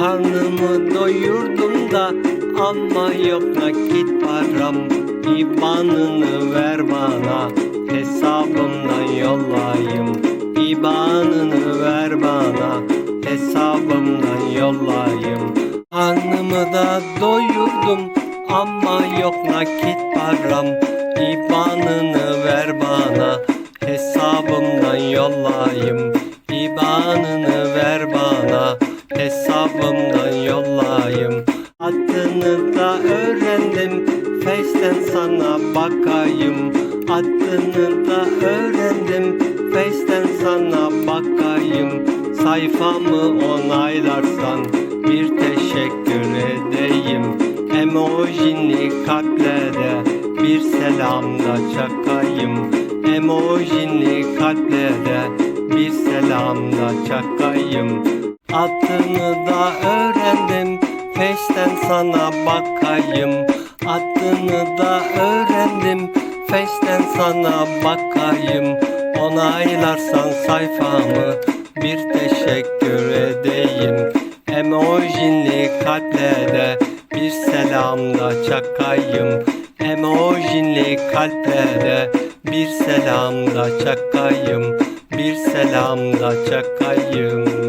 Karnımı doyurdum da ama yok nakit param. İbanını ver bana hesabımdan yollayayım. İbanını ver bana hesabımdan yollayayım. Karnımı da doyurdum ama yok nakit param. İbanını ver bana hesabımdan yollayayım. İbanını ver bana hesabımdan yollayayım. Adını da öğrendim. Face'ten sana bakayım. Adını da öğrendim. Face'ten sana bakayım. Sayfamı onaylarsan bir teşekkür edeyim. Emojini kalplere bir selam da çakayım. Emojini kalplere bir selam da çakayım Adını da öğrendim. Face'ten sana bakayım. Adını da öğrendim. Face'ten sana bakayım. Onaylarsan sayfamı bir teşekkür edeyim. Emojini kalplere bir selam da çakayım. Emojini kalplere bir selam da çakayım. Bir selam da çakayım